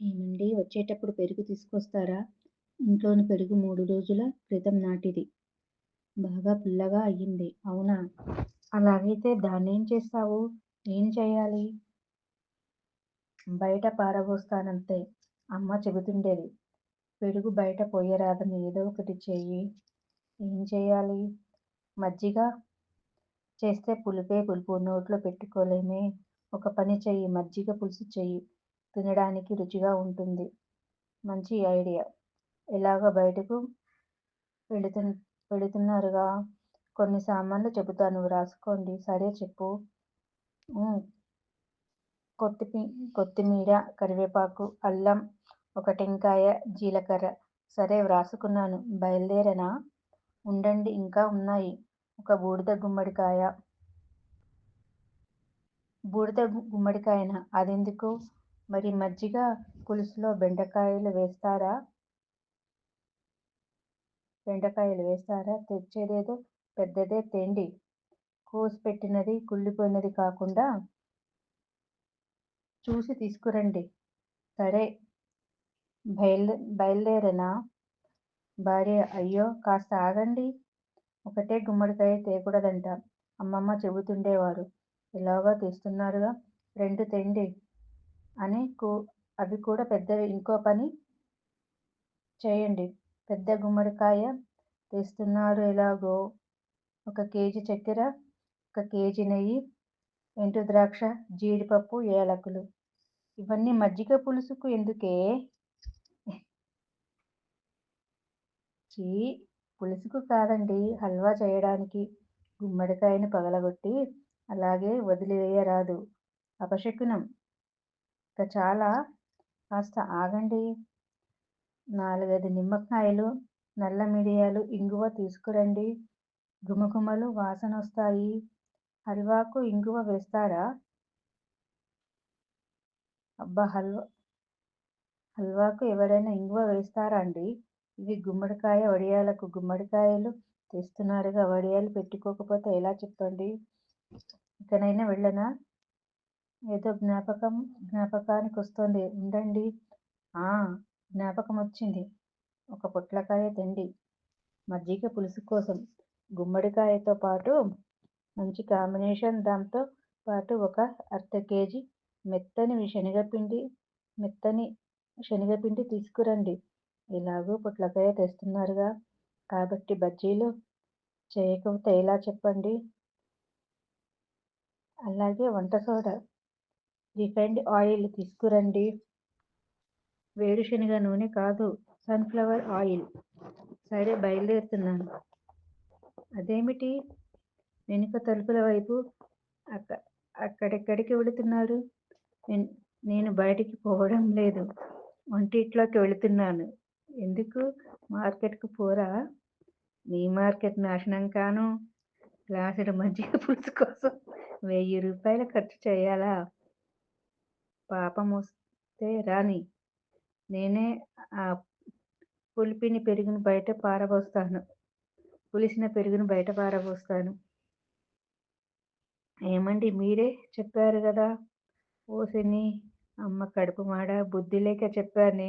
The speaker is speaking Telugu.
ఏమండి వచ్చేటప్పుడు పెరుగు తీసుకొస్తారా? ఇంట్లోని పెరుగు మూడు రోజుల క్రితం నాటిది. బాగా పుల్లగా అయింది. అవునా? అలాగైతే దాన్నేం చేస్తావు? ఏం చేయాలి బయట పారబోస్తానంతే అమ్మ చెబుతుండేది. పెరుగు బయట పోయరాదని ఏదో ఒకటి చెయ్యి. ఏం చేయాలి మజ్జిగ చేస్తే పులుపే పులుపు నోట్లో పెట్టుకోలేమే. ఒక పని చెయ్యి మజ్జిగ పులుసు చెయ్యి. తినడానికి రుచిగా ఉంటుంది. మంచి ఐడియా. ఎలాగో బయటకు వెడుతున్నారుగా కొన్ని సామాన్లు చెబుతాను వ్రాసుకోండి. సరే చెప్పు. కొత్తిమీ కొత్తిమీర, కరివేపాకు, అల్లం, ఒక టెంకాయ, జీలకర్ర. సరే వ్రాసుకున్నాను. బయలుదేరనా ఉండండి ఇంకా ఉన్నాయి. ఒక బూడిద గుమ్మడికాయ. బూడిద గుమ్మడికాయనా? అదెందుకు? మరి మజ్జిగ పులుసులో బెండకాయలు వేస్తారా? బెండకాయలు వేస్తారా? తెచ్చేదేదో పెద్దదే తేండి. కోసిపెట్టినది, కుళ్ళిపోయినది కాకుండా చూసి తీసుకురండి. సరే బయల్దేరేనా? భార్య అయ్యో కాస్త ఆగండి. ఒకటే గుమ్మడికాయ తేకూడదంట అమ్మమ్మ చెబుతుండేవారు. ఎలాగో తీస్తున్నారుగా రెండు తెండి అవి కూడా పెద్దవి ఇంకో పని చేయండి పెద్ద గుమ్మడికాయ తెస్తున్నారు ఎలాగో ఒక కేజీ చక్కెర, ఒక కేజీ నెయ్యి, ఎండుద్రాక్ష, జీడిపప్పు, ఏలకులు. ఇవన్నీ మజ్జిగ పులుసుకు ఎందుకే? చీ పులుసుకు కాదండి హల్వా చేయడానికి గుమ్మడికాయను పగలగొట్టి అలాగే వదిలివేయరాదు. అపశకునం. ఇక చాలా? కాస్త ఆగండి. నాలుగైదు నిమ్మకాయలు, నల్ల మిరియాలు, ఇంగువ తీసుకురండి. గుమఘుమలు వాసన వస్తాయి హల్వాకు ఇంగువ వేస్తారా? అబ్బా హల్వా హల్వాకు ఎవరైనా ఇంగువ వేస్తారా అండి ఇవి గుమ్మడికాయ వడియాలకు గుమ్మడికాయలు తెస్తున్నారుగా వడియాలు పెట్టుకోకపోతే ఎలా చెప్పండి. ఇకనైనా వెళ్ళనా? ఏదో జ్ఞాపకం జ్ఞాపకానికొస్తోంది. ఉండండి. ఆ జ్ఞాపకమొచ్చింది. ఒక పొట్లకాయ తిండి మజ్జిగ పులుసు కోసం గుమ్మడికాయతో పాటు మంచి కాంబినేషన్ దాంతో పాటు ఒక అర్ధకేజీ మెత్తని శనగపిండి మెత్తని శనగపిండి తీసుకురండి. ఎలాగూ పొట్లకాయ తెస్తున్నారుగా కాబట్టి బజ్జీలు చేయకపోతే ఎలా చెప్పండి. అలాగే వంటసోడా, రిఫైండ్ ఆయిల్ తీసుకురండి. వేరుశనగ నూనె కాదు సన్ఫ్లవర్ ఆయిల్. సరే బయలుదేరుతున్నాను అదేమిటి? వెనుక తలుపుల వైపు అక్క అక్కడెక్కడికి వెళుతున్నారు నేను బయటికి పోవడం లేదు. వంటింట్లోకి వెళుతున్నాను ఎందుకు? మార్కెట్కు పోరా? నీ మార్కెట్ నాశనం కాను. గ్లాసుడు మజ్జిగ పులుసు కోసం వెయ్యి రూపాయలు ఖర్చు చేయాలా పాపమొస్తే రాని నేనే ఆ పులిపిని పెరుగును బయట పారబోస్తాను పులిసిన పెరుగును బయట పారబోస్తాను. ఏమండి మీరే చెప్పారు కదా నీ అమ్మ కడుపు మాడ బుద్ధి లేక చెప్పానే.